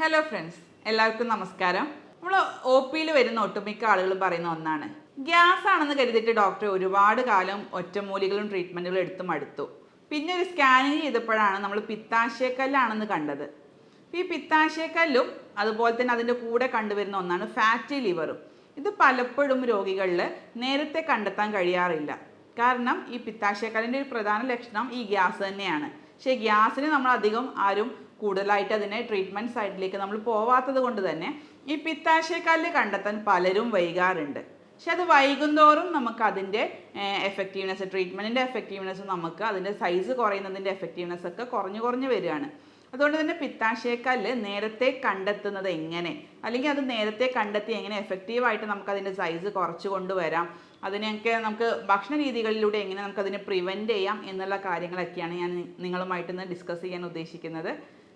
Hello friends എല്ലാവർക്കും നമസ്കാരം. നമ്മൾ ഒ പിയിൽ വരുന്ന ഒട്ടുമിക്ക ആളുകളും പറയുന്ന ഒന്നാണ്. ഗ്യാസ് ആണെന്ന് കരുതിയിട്ട് ഡോക്ടർ ഒരുപാട് കാലം ഒറ്റമൂലികളും ട്രീറ്റ്മെന്റുകളും എടുത്തു മടുത്തു. പിന്നെ ഒരു സ്കാനിങ് ചെയ്തപ്പോഴാണ് നമ്മൾ പിത്താശയക്കല്ലാണെന്ന് കണ്ടത്. ഈ പിത്താശയക്കല്ലും അതുപോലെ തന്നെ അതിന്റെ കൂടെ കണ്ടുവരുന്ന ഒന്നാണ് ഫാറ്റി ലിവറും ഇത് പലപ്പോഴും രോഗികളിൽ നേരത്തെ കണ്ടെത്താൻ കഴിയാറില്ല. കാരണം ഈ പിത്താശയക്കല്ലിന്റെ ഒരു പ്രധാന ലക്ഷണം ഈ ഗ്യാസ് തന്നെയാണ്. പക്ഷേ ഗ്യാസിന് നമ്മൾ അധികം ആരും കൂടുതലായിട്ട് അതിനെ ട്രീറ്റ്മെന്റ് സൈഡിലേക്ക് നമ്മൾ പോവാത്തത് കൊണ്ട് തന്നെ ഈ പിത്താശയക്കല്ല് കണ്ടെത്താൻ പലരും വൈകാറുണ്ട്. പക്ഷെ അത് വൈകുന്നോറും നമുക്ക് അതിന്റെ എഫക്റ്റീവ്നെസ് ട്രീറ്റ്മെന്റിന്റെ എഫക്റ്റീവ്നെസ് നമുക്ക് അതിന്റെ സൈസ് കുറയുന്നതിന്റെ എഫക്റ്റീവ്നെസ് ഒക്കെ കുറഞ്ഞു കുറഞ്ഞു വരികയാണ്. അതുകൊണ്ട് തന്നെ പിത്താശയക്കല്ല് നേരത്തെ കണ്ടെത്തുന്നത് എങ്ങനെ? അല്ലെങ്കിൽ അത് നേരത്തെ കണ്ടെത്തി എങ്ങനെ എഫക്റ്റീവായിട്ട് നമുക്ക് അതിന്റെ സൈസ് കുറച്ച് കൊണ്ടുവരാം അതിനെയൊക്കെ നമുക്ക് ഭക്ഷണ രീതികളിലൂടെ എങ്ങനെ നമുക്കതിനെ പ്രിവെന്റ് ചെയ്യാം എന്നുള്ള കാര്യങ്ങളൊക്കെയാണ് ഞാൻ നിങ്ങളുമായിട്ട് ഇന്ന് ഡിസ്കസ് ചെയ്യാൻ ഉദ്ദേശിക്കുന്നത്.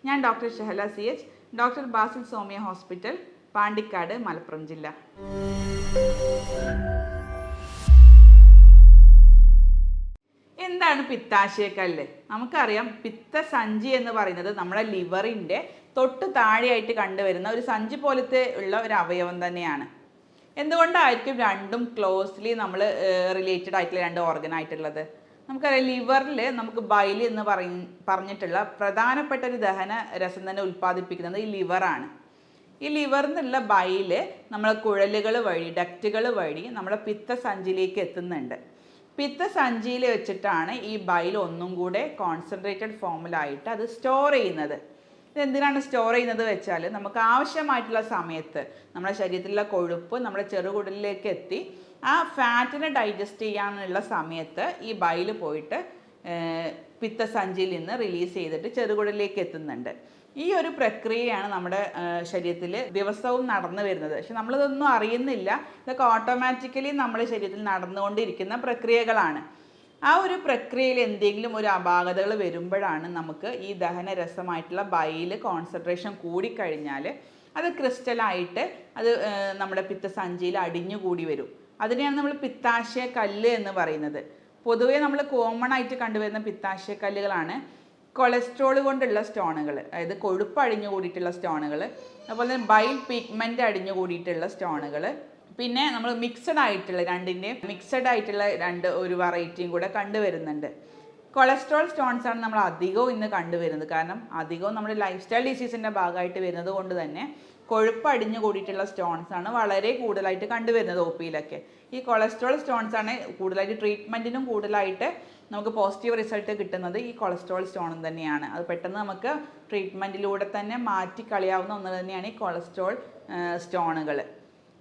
ഞാൻ doctor Shahala C H doctor Basil Soumya hospital Pandikkad Malappuram ജില്ല. എന്താണ് പിത്താശയക്കല്ല് നമുക്കറിയാം പിത്തസഞ്ചി എന്ന് പറയുന്നത് നമ്മുടെ ലിവറിന്റെ തൊട്ട് താഴെയായിട്ട് കണ്ടുവരുന്ന ഒരു സഞ്ചി പോലത്തെ ഉള്ള ഒരു അവയവം തന്നെയാണ്. എന്തുകൊണ്ടായിരിക്കും രണ്ടും ക്ലോസ്ലി നമ്മൾ റിലേറ്റഡ് ആയിട്ടുള്ള രണ്ട് ഓർഗൻ ആയിട്ടുള്ളത്? നമുക്കറിയാം ലിവറിൽ നമുക്ക് ബൈൽ എന്ന് പറയ പറഞ്ഞിട്ടുള്ള പ്രധാനപ്പെട്ട ഒരു ദഹന രസം തന്നെ ഉൽപ്പാദിപ്പിക്കുന്നത് ഈ ലിവറാണ്. ഈ ലിവറിൽ നിന്നുള്ള ബൈൽ നമ്മളെ കുഴലുകൾ വഴി ഡക്റ്റുകൾ വഴി നമ്മുടെ പിത്തസഞ്ചിയിലേക്ക് എത്തുന്നുണ്ട്. പിത്തസഞ്ചിയിൽ വെച്ചിട്ടാണ് ഈ ബൈൽ ഒന്നും കൂടെ കോൺസെൻട്രേറ്റഡ് ഫോമിലായിട്ട് അത് സ്റ്റോർ ചെയ്യുന്നത്. ഇതെന്തിനാണ് സ്റ്റോർ ചെയ്യുന്നത് വെച്ചാൽ നമുക്ക് ആവശ്യമായിട്ടുള്ള സമയത്ത് നമ്മുടെ ശരീരത്തിലുള്ള കൊഴുപ്പ് നമ്മുടെ ചെറുകുടലിലേക്ക് എത്തി ആ ഫാറ്റിനെ ഡൈജസ്റ്റ് ചെയ്യാനുള്ള സമയത്ത് ഈ ബൈൽ പോയിട്ട് പിത്തസഞ്ചിയിൽ നിന്ന് റിലീസ് ചെയ്തിട്ട് ചെറുകുടലിലേക്ക് എത്തുന്നുണ്ട്. ഈ ഒരു പ്രക്രിയയാണ് നമ്മുടെ ശരീരത്തിൽ ദിവസവും നടന്നു വരുന്നത്. പക്ഷെ നമ്മളിതൊന്നും അറിയുന്നില്ല. ഇതൊക്കെ ഓട്ടോമാറ്റിക്കലി നമ്മുടെ ശരീരത്തിൽ നടന്നുകൊണ്ടിരിക്കുന്ന പ്രക്രിയകളാണ്. ആ ഒരു പ്രക്രിയയിൽ എന്തെങ്കിലും ഒരു അപാകതകൾ വരുമ്പോഴാണ് നമുക്ക് ഈ ദഹനരസമായിട്ടുള്ള ബൈൽ കോൺസെൻട്രേഷൻ കൂടിക്കഴിഞ്ഞാൽ അത് ക്രിസ്റ്റലായിട്ട് അത് നമ്മുടെ പിത്തസഞ്ചിയിൽ അടിഞ്ഞുകൂടി വരും. അതിനെയാണ് നമ്മൾ പിത്താശയ കല്ല് എന്ന് പറയുന്നത്. പൊതുവേ നമ്മൾ കോമൺ ആയിട്ട് കണ്ടുവരുന്ന പിത്താശയ കല്ലുകളാണ് കൊളസ്ട്രോൾ കൊണ്ടുള്ള സ്റ്റോണുകൾ അതായത് കൊഴുപ്പ് അടിഞ്ഞു കൂടിയിട്ടുള്ള സ്റ്റോണുകൾ അതുപോലെ തന്നെ ബൈൽ പിഗ്മെന്റ് അടിഞ്ഞു കൂടിയിട്ടുള്ള സ്റ്റോണുകൾ പിന്നെ നമ്മൾ മിക്സഡ് ആയിട്ടുള്ള രണ്ടിന്റെയും മിക്സഡ് ആയിട്ടുള്ള രണ്ട് ഒരു വെറൈറ്റിയും കൂടെ കണ്ടുവരുന്നുണ്ട്. കൊളസ്ട്രോൾ സ്റ്റോൺസ് ആണ് നമ്മൾ അധികവും ഇന്ന് കണ്ടുവരുന്നത്. കാരണം അധികവും നമ്മുടെ ലൈഫ് സ്റ്റൈൽ ഡിസീസിന്റെ ഭാഗമായിട്ട് വരുന്നത് കൊണ്ട് തന്നെ കൊഴുപ്പ് അടിഞ്ഞു കൂടിയിട്ടുള്ള സ്റ്റോൺസ് ആണ് വളരെ കൂടുതലായിട്ട് കണ്ടുവരുന്നത് ഒ പിയിലൊക്കെ ഈ കൊളസ്ട്രോൾ സ്റ്റോൺസ് ആണ് കൂടുതലായിട്ട് ട്രീറ്റ്മെന്റിനും കൂടുതലായിട്ട് നമുക്ക് പോസിറ്റീവ് റിസൾട്ട് കിട്ടുന്നത് ഈ കൊളസ്ട്രോൾ സ്റ്റോൺ തന്നെയാണ്. അത് പെട്ടെന്ന് നമുക്ക് ട്രീറ്റ്മെന്റിലൂടെ തന്നെ മാറ്റി കളയാവുന്ന ഒന്ന് തന്നെയാണ് ഈ കൊളസ്ട്രോൾ സ്റ്റോണുകൾ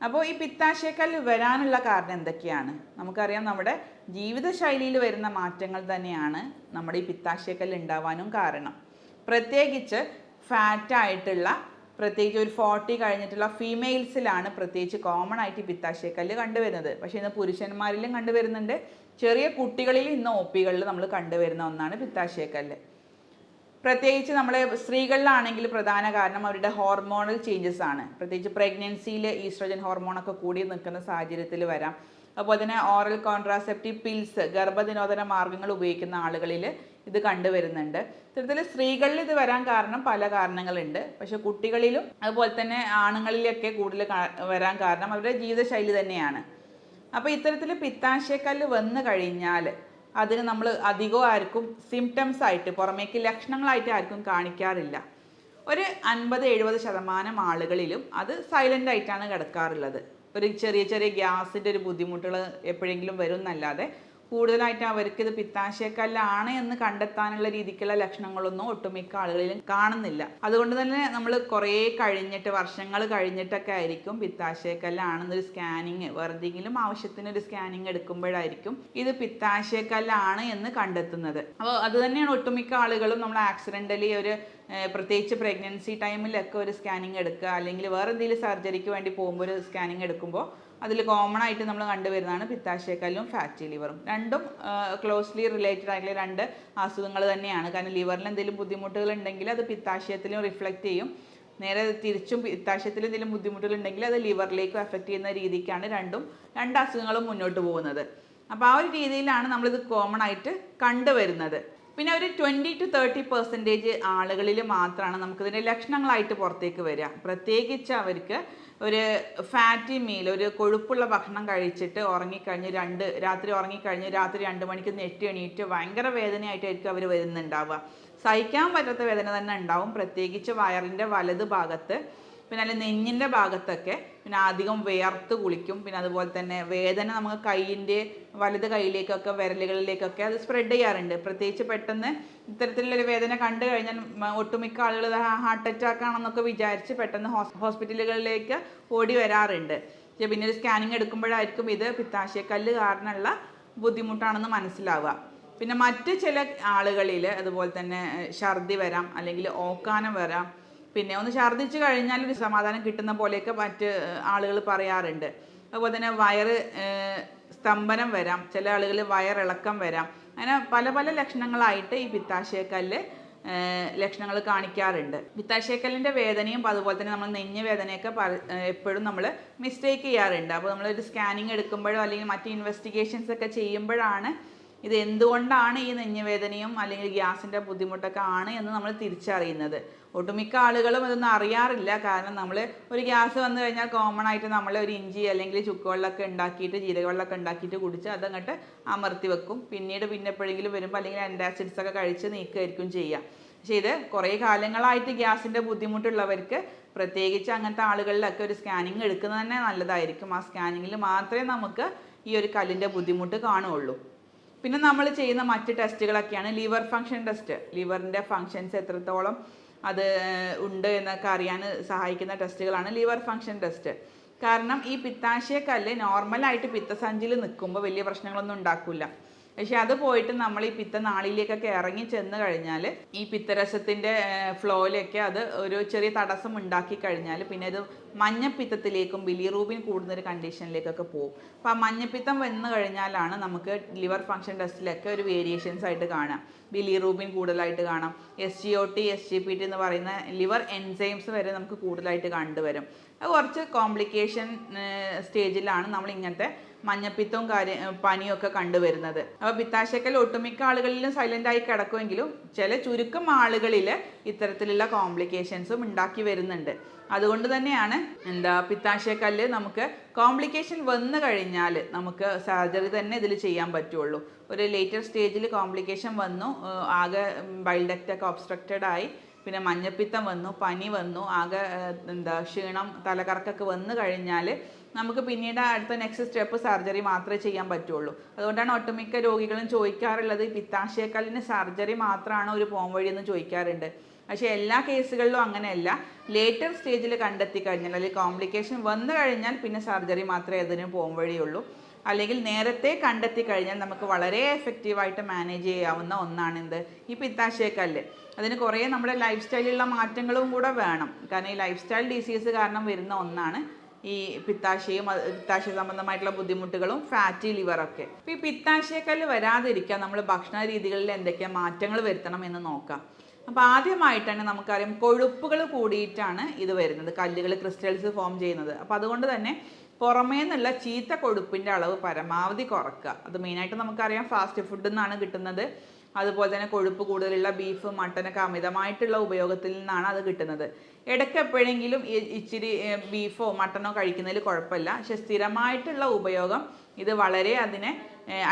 അപ്പോൾ ഈ പിത്താശയക്കല്ല് വരാനുള്ള കാരണം എന്തൊക്കെയാണ്? നമുക്കറിയാം നമ്മുടെ ജീവിതശൈലിയിൽ വരുന്ന മാറ്റങ്ങൾ തന്നെയാണ് നമ്മുടെ ഈ പിത്താശയക്കല്ല് ഉണ്ടാവാനും കാരണം. പ്രത്യേകിച്ച് ഫാറ്റായിട്ടുള്ള പ്രത്യേകിച്ച് ഒരു ഫോർട്ടി കഴിഞ്ഞിട്ടുള്ള ഫീമെയിൽസിലാണ് പ്രത്യേകിച്ച് കോമൺ ആയിട്ട് പിത്താശയക്കല്ല് കണ്ടുവരുന്നത്. പക്ഷേ ഇന്ന് പുരുഷന്മാരിലും കണ്ടുവരുന്നുണ്ട്. ചെറിയ കുട്ടികളിൽ ഇന്ന് ഒ പികളിൽ നമ്മൾ കണ്ടുവരുന്ന ഒന്നാണ് പിത്താശയക്കല്ല് പ്രത്യേകിച്ച് നമ്മളെ സ്ത്രീകളിലാണെങ്കിൽ പ്രധാന കാരണം അവരുടെ ഹോർമോണൽ ചേഞ്ചസ് ആണ്. പ്രത്യേകിച്ച് പ്രഗ്നൻസിയിൽ ഈസ്ട്രോജൻ ഹോർമോണൊക്കെ കൂടി നിൽക്കുന്ന സാഹചര്യത്തിൽ വരാം. അതുപോലെ തന്നെ ഓറൽ കോൺട്രാസെപ്റ്റീവ് പിൽസ് ഗർഭനിരോധന മാർഗങ്ങൾ ഉപയോഗിക്കുന്ന ആളുകളിൽ ഇത് കണ്ടുവരുന്നുണ്ട്. ഇത്തരത്തിൽ സ്ത്രീകളിൽ ഇത് വരാൻ കാരണം പല കാരണങ്ങളുണ്ട്. പക്ഷെ കുട്ടികളിലും അതുപോലെ തന്നെ ആണുങ്ങളിലൊക്കെ കൂടുതൽ വരാൻ കാരണം അവരുടെ ജീവിതശൈലി തന്നെയാണ്. അപ്പോൾ ഇത്തരത്തിൽ പിത്താശയക്കല്ല് വന്നു കഴിഞ്ഞാൽ അതിന് നമ്മൾ അധികവും ആർക്കും സിംറ്റംസ് ആയിട്ട് പുറമേക്ക് ലക്ഷണങ്ങളായിട്ട് ആർക്കും കാണിക്കാറില്ല. ഒരു അൻപത് എഴുപത് ശതമാനം ആളുകളിലും അത് സൈലന്റ് ആയിട്ടാണ് കിടക്കാറുള്ളത്. ഒരു ചെറിയ ചെറിയ ഗ്യാസിന്റെ ഒരു ബുദ്ധിമുട്ടുകൾ എപ്പോഴെങ്കിലും വരും എന്നല്ലാതെ കൂടുതലായിട്ട് അവർക്ക് ഇത് പിത്താശയക്കല്ലാണ് എന്ന് കണ്ടെത്താനുള്ള രീതിക്കുള്ള ലക്ഷണങ്ങളൊന്നും ഒട്ടുമിക്ക ആളുകളിലും കാണുന്നില്ല. അതുകൊണ്ട് തന്നെ നമ്മൾ കുറേ കഴിഞ്ഞിട്ട് വർഷങ്ങൾ കഴിഞ്ഞിട്ടൊക്കെ ആയിരിക്കും പിത്താശയക്കല്ലാണെന്നൊരു സ്കാനിങ് വെറുതെങ്കിലും ആവശ്യത്തിന് ഒരു സ്കാനിങ് എടുക്കുമ്പോഴായിരിക്കും ഇത് പിത്താശയക്കല്ലാണ് എന്ന് കണ്ടെത്തുന്നത്. അപ്പോൾ അത് തന്നെയാണ് ഒട്ടുമിക്ക ആളുകളും നമ്മൾ ആക്സിഡന്റലി ഒരു പ്രത്യേകിച്ച് പ്രഗ്നൻസി ടൈമിലൊക്കെ ഒരു സ്കാനിങ് എടുക്കുക അല്ലെങ്കിൽ വേറെ എന്തെങ്കിലും സർജറിക്ക് വേണ്ടി പോകുമ്പോൾ ഒരു സ്കാനിങ് എടുക്കുമ്പോൾ അതിൽ കോമൺ ആയിട്ട് നമ്മൾ കണ്ടുവരുന്നതാണ് പിത്താശയക്കല്ലും ഫാറ്റി ലിവറും. രണ്ടും ക്ലോസ്ലി റിലേറ്റഡ് ആയിട്ടുള്ള രണ്ട് അസുഖങ്ങൾ തന്നെയാണ്. കാരണം ലിവറിൽ എന്തെങ്കിലും ബുദ്ധിമുട്ടുകൾ ഉണ്ടെങ്കിൽ അത് പിത്താശയത്തിലും റിഫ്ലക്റ്റ് ചെയ്യും. നേരെ തിരിച്ചും പിത്താശയത്തിൽ എന്തെങ്കിലും ബുദ്ധിമുട്ടുകൾ ഉണ്ടെങ്കിൽ അത് ലിവറിലേക്കും എഫക്റ്റ് ചെയ്യുന്ന രീതിക്കാണ് രണ്ടും രണ്ട് അസുഖങ്ങളും മുന്നോട്ട് പോകുന്നത്. അപ്പോൾ ആ ഒരു രീതിയിലാണ് നമ്മളിത് കോമൺ ആയിട്ട് കണ്ടുവരുന്നത്. പിന്നെ ഒരു ട്വന്റി ടു തേർട്ടി പെർസെന്റേജ് ആളുകളിൽ മാത്രമാണ് നമുക്കിതിന്റെ ലക്ഷണങ്ങളായിട്ട് പുറത്തേക്ക് വരിക. പ്രത്യേകിച്ച് അവർക്ക് ഒരു ഫാറ്റി മീൽ ഒരു കൊഴുപ്പുള്ള ഭക്ഷണം കഴിച്ചിട്ട് ഉറങ്ങിക്കഴിഞ്ഞ് രണ്ട് രാത്രി ഉറങ്ങിക്കഴിഞ്ഞ് രാത്രി രണ്ട് മണിക്ക് നെറ്റ് എണീറ്റ് ഭയങ്കര വേദനയായിട്ടായിരിക്കും അവർ വരുന്നുണ്ടാവുക. സഹിക്കാൻ പറ്റാത്ത വേദന തന്നെ ഉണ്ടാവും. പ്രത്യേകിച്ച് വയറിന്റെ വലത് ഭാഗത്ത് പിന്നെ അതിൽ നെഞ്ഞിന്റെ ഭാഗത്തൊക്കെ പിന്നെ അധികം വേർത്ത് കുളിക്കും. പിന്നെ അതുപോലെ തന്നെ വേദന നമുക്ക് കൈയിന്റെ വലത് കൈയിലേക്കൊക്കെ വിരലുകളിലേക്കൊക്കെ അത് സ്പ്രെഡ് ചെയ്യാറുണ്ട്. പ്രത്യേകിച്ച് പെട്ടെന്ന് ഇത്തരത്തിലുള്ളൊരു വേദന കണ്ടു കഴിഞ്ഞാൽ ഒട്ടുമിക്ക ആളുകൾ ഹാർട്ട് അറ്റാക്ക് ആണെന്നൊക്കെ വിചാരിച്ച് പെട്ടെന്ന് ഹോസ്- ഹോസ്പിറ്റലുകളിലേക്ക് ഓടി വരാറുണ്ട്. പിന്നെ ഒരു സ്കാനിങ് എടുക്കുമ്പോഴായിരിക്കും ഇത് പിത്താശയക്കല്ല് കാരണമുള്ള ബുദ്ധിമുട്ടാണെന്ന് മനസ്സിലാവുക. പിന്നെ മറ്റ് ചില ആളുകളിൽ അതുപോലെ തന്നെ ഛർദി വരാം അല്ലെങ്കിൽ ഓക്കാനം വരാം. പിന്നെ ഒന്ന് ഛർദ്ദിച്ചു കഴിഞ്ഞാൽ ഒരു സമാധാനം കിട്ടുന്ന പോലെയൊക്കെ മറ്റ് ആളുകൾ പറയാറുണ്ട്. അതുപോലെ തന്നെ വയറ് സ്തംഭനം വരാം. ചില ആളുകൾ വയറിളക്കം വരാം. അങ്ങനെ പല പല ലക്ഷണങ്ങളായിട്ട് ഈ പിത്താശയക്കല്ല് ലക്ഷണങ്ങൾ കാണിക്കാറുണ്ട്. പിത്താശയക്കല്ലിന്റെ വേദനയും അതുപോലെ തന്നെ നമ്മൾ നെഞ്ഞ് വേദനയൊക്കെ എപ്പോഴും നമ്മൾ മിസ്റ്റേക്ക് ചെയ്യാറുണ്ട്. അപ്പോൾ നമ്മളൊരു സ്കാനിങ് എടുക്കുമ്പോഴോ അല്ലെങ്കിൽ മറ്റ് ഇൻവെസ്റ്റിഗേഷൻസ് ഒക്കെ ചെയ്യുമ്പോഴാണ് ഇത് എന്തുകൊണ്ടാണ് ഈ നെഞ്ഞുവേദനയും അല്ലെങ്കിൽ ഗ്യാസിന്റെ ബുദ്ധിമുട്ടൊക്കെ ആണ് എന്ന് നമ്മൾ തിരിച്ചറിയുന്നത്? ഒട്ടുമിക്ക ആളുകളും ഇതൊന്നും അറിയാറില്ല. കാരണം നമ്മൾ ഒരു ഗ്യാസ് വന്നു കഴിഞ്ഞാൽ കോമൺ ആയിട്ട് നമ്മൾ ഒരു ഇഞ്ചി അല്ലെങ്കിൽ ചുക്കുവെള്ളമൊക്കെ ഉണ്ടാക്കിയിട്ട് ജീരകവെള്ളമൊക്കെ ഉണ്ടാക്കിയിട്ട് കുടിച്ച് അതങ്ങോട്ട് അമർത്തി വെക്കും. പിന്നീട് പിന്നെ എപ്പോഴെങ്കിലും വരുമ്പോൾ അല്ലെങ്കിൽ ആന്റാസിഡ്സ് ഒക്കെ കഴിച്ച് നീക്കുകയായിരിക്കും ചെയ്യുക. പക്ഷേ ഇത് കുറേ കാലങ്ങളായിട്ട് ഗ്യാസിന്റെ ബുദ്ധിമുട്ടുള്ളവർക്ക് പ്രത്യേകിച്ച് അങ്ങനത്തെ ആളുകളിലൊക്കെ ഒരു സ്കാനിങ് എടുക്കുന്നത് തന്നെ നല്ലതായിരിക്കും. ആ സ്കാനിങ്ങിൽ മാത്രമേ നമുക്ക് ഈ ഒരു കല്ലിന്റെ ബുദ്ധിമുട്ട് കാണുകയുള്ളൂ. പിന്നെ നമ്മൾ ചെയ്യുന്ന മറ്റ് ടെസ്റ്റുകളൊക്കെയാണ് ലിവർ ഫങ്ഷൻ ടെസ്റ്റ്. ലിവറിന്റെ ഫങ്ഷൻസ് എത്രത്തോളം അത് ഉണ്ട് എന്നൊക്കെ അറിയാൻ സഹായിക്കുന്ന ടെസ്റ്റുകളാണ് ലിവർ ഫങ്ഷൻ ടെസ്റ്റ്. കാരണം ഈ പിത്താശയക്കല്ല് നോർമലായിട്ട് പിത്തസഞ്ചിയിൽ നിൽക്കുമ്പോൾ വലിയ പ്രശ്നങ്ങളൊന്നും ഉണ്ടാക്കില്ല പക്ഷെ അത് പോയിട്ട് നമ്മൾ ഈ പിത്തനാളിയിലേക്കൊക്കെ ഇറങ്ങി ചെന്ന് കഴിഞ്ഞാൽ ഈ പിത്തരസത്തിന്റെ ഫ്ലോയിലൊക്കെ അത് ഒരു ചെറിയ തടസ്സം ഉണ്ടാക്കി കഴിഞ്ഞാൽ പിന്നെ ഇത് മഞ്ഞപ്പിത്തത്തിലേക്കും ബിലിറൂബിൻ കൂടുന്ന ഒരു കണ്ടീഷനിലേക്കൊക്കെ പോകും. അപ്പോൾ ആ മഞ്ഞപ്പിത്തം വന്നു കഴിഞ്ഞാലാണ് നമുക്ക് ലിവർ ഫങ്ഷൻ ടെസ്റ്റിലൊക്കെ ഒരു വേരിയേഷൻസ് ആയിട്ട് കാണാം. ബിലിറൂബിൻ കൂടുതലായിട്ട് കാണാം. S G O T S G P T എന്ന് പറയുന്ന ലിവർ എൻസൈംസ് വരെ നമുക്ക് കൂടുതലായിട്ട് കണ്ടുവരും. അത് കുറച്ച് കോംപ്ലിക്കേഷൻ സ്റ്റേജിലാണ് നമ്മൾ ഇങ്ങനത്തെ മഞ്ഞപ്പിത്തവും കാര്യ പനിയും ഒക്കെ കണ്ടുവരുന്നത്. അപ്പോൾ പിത്താശക്കൽ ഒട്ടുമിക്ക ആളുകളിലും സൈലന്റ് ആയി കിടക്കുമെങ്കിലും ചില ചുരുക്കം ആളുകളിൽ ഇത്തരത്തിലുള്ള കോംപ്ലിക്കേഷൻസും ഉണ്ടാക്കി വരുന്നുണ്ട്. അതുകൊണ്ട് തന്നെയാണ് എന്താ പിത്താശയക്കല്ല് നമുക്ക് കോംപ്ലിക്കേഷൻ വന്നു കഴിഞ്ഞാൽ നമുക്ക് സർജറി തന്നെ ഇതിൽ ചെയ്യാൻ പറ്റുള്ളൂ. ഒരു ലേറ്റർ സ്റ്റേജിൽ കോംപ്ലിക്കേഷൻ വന്നു ആകെ ബൈൽഡക്റ്റൊക്കെ ഒബ്സ്ട്രക്റ്റഡ് ആയി പിന്നെ മഞ്ഞപ്പിത്തം വന്നു പനി വന്നു ആകെ എന്താ ക്ഷീണം തലകറക്കൊക്കെ വന്നു കഴിഞ്ഞാൽ നമുക്ക് പിന്നീട് അടുത്ത നെക്സ്റ്റ് സ്റ്റെപ്പ് സർജറി മാത്രമേ ചെയ്യാൻ പറ്റുള്ളൂ. അതുകൊണ്ടാണ് ഒട്ടുമിക്ക രോഗികളും ചോദിക്കാറുള്ളത് പിത്താശയക്കല്ലിന് സർജറി മാത്രമാണ് ഒരു പോംവഴി എന്ന് ചോദിക്കാറുണ്ട്? പക്ഷേ എല്ലാ കേസുകളിലും അങ്ങനെയല്ല. ലേറ്റർ സ്റ്റേജിൽ കണ്ടെത്തി കഴിഞ്ഞാൽ അല്ലെങ്കിൽ കോംപ്ലിക്കേഷൻ വന്നു കഴിഞ്ഞാൽ പിന്നെ സർജറി മാത്രമേ അതിന് പോംവഴിയുള്ളൂ അല്ലെങ്കിൽ നേരത്തെ കണ്ടെത്തി കഴിഞ്ഞാൽ നമുക്ക് വളരെ എഫക്റ്റീവായിട്ട് മാനേജ് ചെയ്യാവുന്ന ഒന്നാണ് എന്ത്? ഈ പിത്താശയക്കല്ല്. അതിന് കുറേ നമ്മുടെ ലൈഫ് സ്റ്റൈലിലുള്ള മാറ്റങ്ങളും കൂടെ വേണം. കാരണം ഈ ലൈഫ് സ്റ്റൈൽ ഡിസീസ് കാരണം വരുന്ന ഒന്നാണ്. ഈ പിത്താശയും പിത്താശയ സംബന്ധമായിട്ടുള്ള ബുദ്ധിമുട്ടുകളും ഫാറ്റി ലിവറൊക്കെ അപ്പോൾ ഈ പിത്താശയക്കല്ല് വരാതിരിക്കാൻ നമ്മൾ ഭക്ഷണ രീതികളിൽ എന്തൊക്കെ മാറ്റങ്ങൾ വരുത്തണം എന്ന് നോക്കാം. അപ്പോൾ ആദ്യമായിട്ടാണ് നമുക്കറിയാം കൊഴുപ്പുകൾ കൂടിയിട്ടാണ് ഇത് വരുന്നത് കല്ലുകൾ ക്രിസ്റ്റൽസ് ഫോം ചെയ്യുന്നത്. അപ്പോൾ അതുകൊണ്ട് തന്നെ പുറമേ നിന്നുള്ള ചീത്ത കൊഴുപ്പിന്റെ അളവ് പരമാവധി കുറക്കുക. അത് മെയിനായിട്ട് നമുക്കറിയാം ഫാസ്റ്റ് ഫുഡിൽ നിന്നാണ് കിട്ടുന്നത്. അതുപോലെ തന്നെ കൊഴുപ്പ് കൂടുതലുള്ള ബീഫ് മട്ടനൊക്കെ അമിതമായിട്ടുള്ള ഉപയോഗത്തിൽ നിന്നാണ് അത് കിട്ടുന്നത്. ഇടയ്ക്ക് എപ്പോഴെങ്കിലും ഇച്ചിരി ബീഫോ മട്ടനോ കഴിക്കുന്നതിൽ കുഴപ്പമില്ല. പക്ഷെ സ്ഥിരമായിട്ടുള്ള ഉപയോഗം ഇത് വളരെ അതിനെ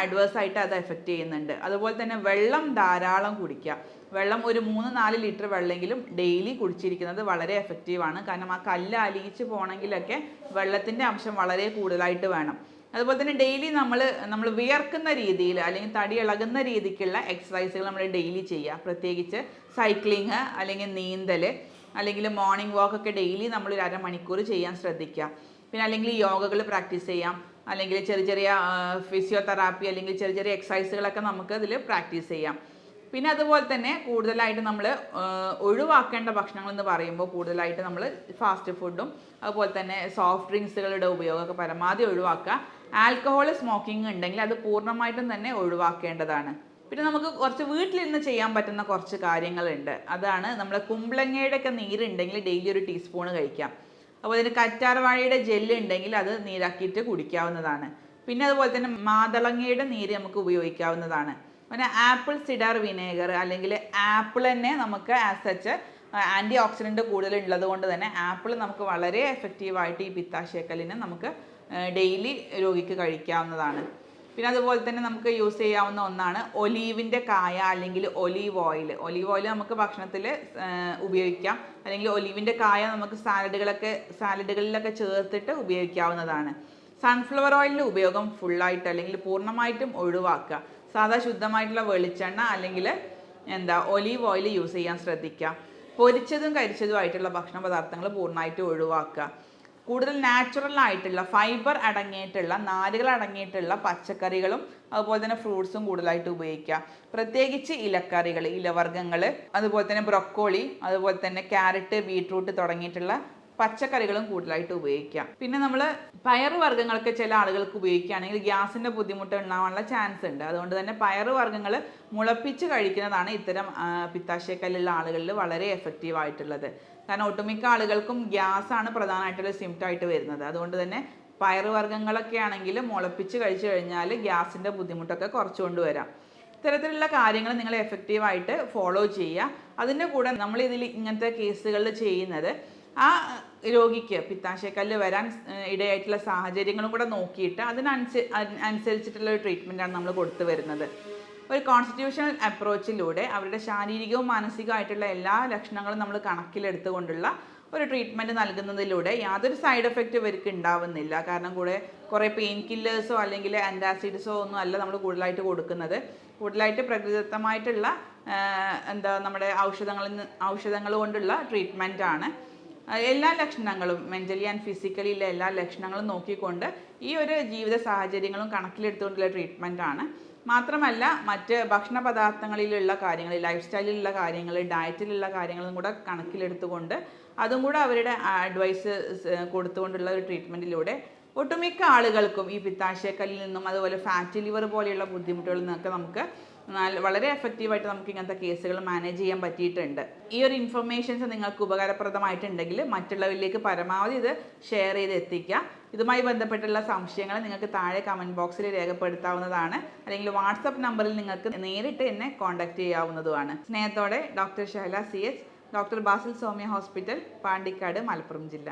അഡ്വേഴ്സ് ആയിട്ട് അത് എഫക്റ്റ് ചെയ്യുന്നുണ്ട്. അതുപോലെ തന്നെ വെള്ളം ധാരാളം കുടിക്കുക. വെള്ളം ഒരു മൂന്ന് നാല് ലിറ്റർ വെള്ളമെങ്കിലും ഡെയിലി കുടിച്ചിരിക്കുന്നത് വളരെ എഫക്റ്റീവാണ് കാരണം ആ കല്ല് അലിയിച്ച് പോകണമെങ്കിലൊക്കെ വെള്ളത്തിന്റെ അംശം വളരെ കൂടുതലായിട്ട് വേണം. അതുപോലെ തന്നെ ഡെയിലി നമ്മൾ നമ്മൾ വിയർക്കുന്ന രീതിയിൽ അല്ലെങ്കിൽ തടി ഇളകുന്ന രീതിക്കുള്ള എക്സസൈസുകൾ നമ്മൾ ഡെയിലി ചെയ്യുക. പ്രത്യേകിച്ച് സൈക്ലിങ് അല്ലെങ്കിൽ നീന്തൽ അല്ലെങ്കിൽ മോർണിംഗ് വാക്ക് ഒക്കെ ഡെയിലി നമ്മൾ ഒരു അരമണിക്കൂർ ചെയ്യാൻ ശ്രദ്ധിക്കുക. പിന്നെ അല്ലെങ്കിൽ യോഗകൾ പ്രാക്ടീസ് ചെയ്യാം. അല്ലെങ്കിൽ ചെറിയ ചെറിയ ഫിസിയോതെറാപ്പി അല്ലെങ്കിൽ ചെറിയ ചെറിയ എക്സസൈസുകളൊക്കെ നമുക്ക് ഇതിൽ പ്രാക്ടീസ് ചെയ്യാം. പിന്നെ അതുപോലെ തന്നെ കൂടുതലായിട്ട് നമ്മൾ ഒഴിവാക്കേണ്ട ഭക്ഷണങ്ങൾ എന്ന് പറയുമ്പോൾ കൂടുതലായിട്ട് നമ്മൾ ഫാസ്റ്റ് ഫുഡും അതുപോലെ തന്നെ സോഫ്റ്റ് ഡ്രിങ്ക്സുകളുടെ ഉപയോഗമൊക്കെ പരമാവധി ഒഴിവാക്കുക. ആൽക്കഹോൾ സ്മോക്കിംഗ് ഉണ്ടെങ്കിൽ അത് പൂർണമായിട്ടും തന്നെ ഒഴിവാക്കേണ്ടതാണ്. പിന്നെ നമുക്ക് കുറച്ച് വീട്ടിലിരുന്ന് ചെയ്യാൻ പറ്റുന്ന കുറച്ച് കാര്യങ്ങളുണ്ട്. അതാണ് നമ്മൾ കുമ്പളങ്ങയുടെ ഒക്കെ നീരുണ്ടെങ്കിൽ ഡെയിലി ഒരു ടീസ്പൂൺ കഴിക്കാം. അതുപോലെ അതിന് കറ്റാർവാഴയുടെ ജെല്ല് ഉണ്ടെങ്കിൽ അത് നീരാക്കിയിട്ട് കുടിക്കാവുന്നതാണ്. പിന്നെ അതുപോലെ തന്നെ മാതളങ്ങയുടെ നീര് നമുക്ക് ഉപയോഗിക്കാവുന്നതാണ്. പിന്നെ ആപ്പിൾ സിഡാർ വിനേഗർ അല്ലെങ്കിൽ ആപ്പിൾ തന്നെ നമുക്ക് ആസ് സച്ച് ആന്റി ഓക്സിഡന്റ് കൂടുതൽ ഉള്ളത് കൊണ്ട് തന്നെ ആപ്പിൾ നമുക്ക് വളരെ എഫക്റ്റീവായിട്ട് ഈ പിത്താശയക്കല്ലിനെ നമുക്ക് ഡെയിലി രോഗിക്ക് കഴിക്കാവുന്നതാണ്. പിന്നെ അതുപോലെ തന്നെ നമുക്ക് യൂസ് ചെയ്യാവുന്ന ഒന്നാണ് ഒലീവിന്റെ കായ അല്ലെങ്കിൽ ഒലീവ് ഓയിൽ. ഒലീവ് ഓയിൽ നമുക്ക് ഭക്ഷണത്തിൽ ഉപയോഗിക്കാം. അല്ലെങ്കിൽ ഒലീവിന്റെ കായ നമുക്ക് സാലഡുകളൊക്കെ സാലഡുകളിലൊക്കെ ചേർത്തിട്ട് ഉപയോഗിക്കാവുന്നതാണ്. സൺഫ്ലവർ ഓയിലിന്റെ ഉപയോഗം ഫുള്ളായിട്ട് അല്ലെങ്കിൽ പൂർണമായിട്ടും ഒഴിവാക്കുക. സാധാ ശുദ്ധമായിട്ടുള്ള വെളിച്ചെണ്ണ അല്ലെങ്കിൽ എന്താ ഒലീവ് ഓയിൽ യൂസ് ചെയ്യാൻ ശ്രദ്ധിക്കുക. പൊരിച്ചതും കരിച്ചതുമായിട്ടുള്ള ഭക്ഷണ പദാർത്ഥങ്ങൾ പൂർണമായിട്ടും ഒഴിവാക്കുക. കൂടുതൽ നാച്ചുറൽ ആയിട്ടുള്ള ഫൈബർ അടങ്ങിയിട്ടുള്ള നാരുകൾ അടങ്ങിയിട്ടുള്ള പച്ചക്കറികളും അതുപോലെ തന്നെ ഫ്രൂട്ട്സും കൂടുതലായിട്ട് ഉപയോഗിക്കുക. പ്രത്യേകിച്ച് ഇലക്കറികൾ ഇലവർഗങ്ങൾ അതുപോലെ തന്നെ ബ്രൊക്കോളി അതുപോലെ തന്നെ ക്യാരറ്റ് ബീട്രൂട്ട് തുടങ്ങിയിട്ടുള്ള പച്ചക്കറികളും കൂടുതലായിട്ട് ഉപയോഗിക്കാം. പിന്നെ നമ്മൾ പയറ് വർഗങ്ങളൊക്കെ ചില ആളുകൾക്ക് ഉപയോഗിക്കുകയാണെങ്കിൽ ഗ്യാസിന്റെ ബുദ്ധിമുട്ട് ഉണ്ടാവാനുള്ള ചാൻസ് ഉണ്ട്. അതുകൊണ്ട് തന്നെ പയറ് വർഗങ്ങൾ മുളപ്പിച്ച് കഴിക്കുന്നതാണ് ഇത്തരം പിത്താശയക്കല്ലുള്ള ആളുകളിൽ വളരെ എഫക്റ്റീവ് ആയിട്ടുള്ളത്. കാരണം ഒട്ടുമിക്ക ആളുകൾക്കും ഗ്യാസാണ് പ്രധാനമായിട്ടുള്ള സിംപ്റ്റം ആയിട്ട് വരുന്നത്. അതുകൊണ്ട് തന്നെ പയറുവർഗങ്ങളൊക്കെ ആണെങ്കിൽ മുളപ്പിച്ച് കഴിച്ചു കഴിഞ്ഞാൽ ഗ്യാസിന്റെ ബുദ്ധിമുട്ടൊക്കെ കുറച്ചുകൊണ്ട് വരാം. ഇത്തരത്തിലുള്ള കാര്യങ്ങൾ നിങ്ങൾ എഫക്റ്റീവായിട്ട് ഫോളോ ചെയ്യുക. അതിന്റെ കൂടെ നമ്മൾ ഇങ്ങനത്തെ കേസുകളിൽ ചെയ്യുന്നത് ആ രോഗിക്ക് പിത്താശയക്കല്ല് വരാൻ ഇടയായിട്ടുള്ള സാഹചര്യങ്ങളും കൂടെ നോക്കിയിട്ട് അതിനനുസ അനുസരിച്ചിട്ടുള്ള ഒരു ട്രീറ്റ്മെന്റാണ് നമ്മൾ കൊടുത്തു വരുന്നത്. ഒരു കോൺസ്റ്റിറ്റ്യൂഷണൽ അപ്രോച്ചിലൂടെ അവരുടെ ശാരീരികവും മാനസികമായിട്ടുള്ള എല്ലാ ലക്ഷണങ്ങളും നമ്മൾ കണക്കിലെടുത്തുകൊണ്ടുള്ള ഒരു ട്രീറ്റ്മെന്റ് നൽകുന്നതിലൂടെ യാതൊരു സൈഡ് എഫക്റ്റ് ഇവർക്ക് ഉണ്ടാവുന്നില്ല. കാരണം കൂടെ കുറേ പെയിൻ കില്ലേഴ്സോ അല്ലെങ്കിൽ ആന്റാസിഡ്സോ ഒന്നും അല്ല നമ്മൾ കൂടുതലായിട്ട് കൊടുക്കുന്നത്. കൂടുതലായിട്ട് പ്രകൃതിദത്തമായിട്ടുള്ള എന്താ നമ്മുടെ ഔഷധങ്ങളിൽ ഔഷധങ്ങൾ കൊണ്ടുള്ള ട്രീറ്റ്മെന്റാണ് എല്ലാ ലക്ഷണങ്ങളും മെന്റലി ആൻഡ് ഫിസിക്കലിയിലെ എല്ലാ ലക്ഷണങ്ങളും നോക്കിക്കൊണ്ട് ഈ ഒരു ജീവിത സാഹചര്യങ്ങളും കണക്കിലെടുത്തുകൊണ്ടുള്ള ട്രീറ്റ്മെന്റ് ആണ്. മാത്രമല്ല മറ്റ് ഭക്ഷണ പദാർത്ഥങ്ങളിലുള്ള കാര്യങ്ങൾ ലൈഫ് സ്റ്റൈലിലുള്ള കാര്യങ്ങൾ ഡയറ്റിലുള്ള കാര്യങ്ങളും കൂടെ കണക്കിലെടുത്തുകൊണ്ട് അതും കൂടെ അവരുടെ അഡ്വൈസ് കൊടുത്തുകൊണ്ടുള്ള ഒരു ട്രീറ്റ്മെന്റിലൂടെ ഒട്ടുമിക്ക ആളുകൾക്കും ഈ പിത്താശയക്കല്ലിൽ നിന്നും അതുപോലെ ഫാറ്റ് ലിവർ പോലെയുള്ള ബുദ്ധിമുട്ടുകളിൽ നിന്നൊക്കെ നമുക്ക് നല്ല വളരെ എഫക്റ്റീവായിട്ട് നമുക്ക് ഇങ്ങനത്തെ കേസുകൾ മാനേജ് ചെയ്യാൻ പറ്റിയിട്ടുണ്ട്. ഈ ഒരു ഇൻഫർമേഷൻസ് നിങ്ങൾക്ക് ഉപകാരപ്രദമായിട്ടുണ്ടെങ്കിൽ മറ്റുള്ളവരിലേക്ക് പരമാവധി ഇത് ഷെയർ ചെയ്ത് എത്തിക്കുക. ഇതുമായി ബന്ധപ്പെട്ടുള്ള സംശയങ്ങൾ നിങ്ങൾക്ക് താഴെ കമന്റ് ബോക്സിൽ രേഖപ്പെടുത്താവുന്നതാണ്. അല്ലെങ്കിൽ വാട്സപ്പ് നമ്പറിൽ നിങ്ങൾക്ക് നേരിട്ട് എന്നെ കോൺടാക്റ്റ് ചെയ്യാവുന്നതുമാണ്. സ്നേഹത്തോടെ doctor Shahala C H doctor Basil Soumya hospital Pandikkad Malappuram ജില്ല.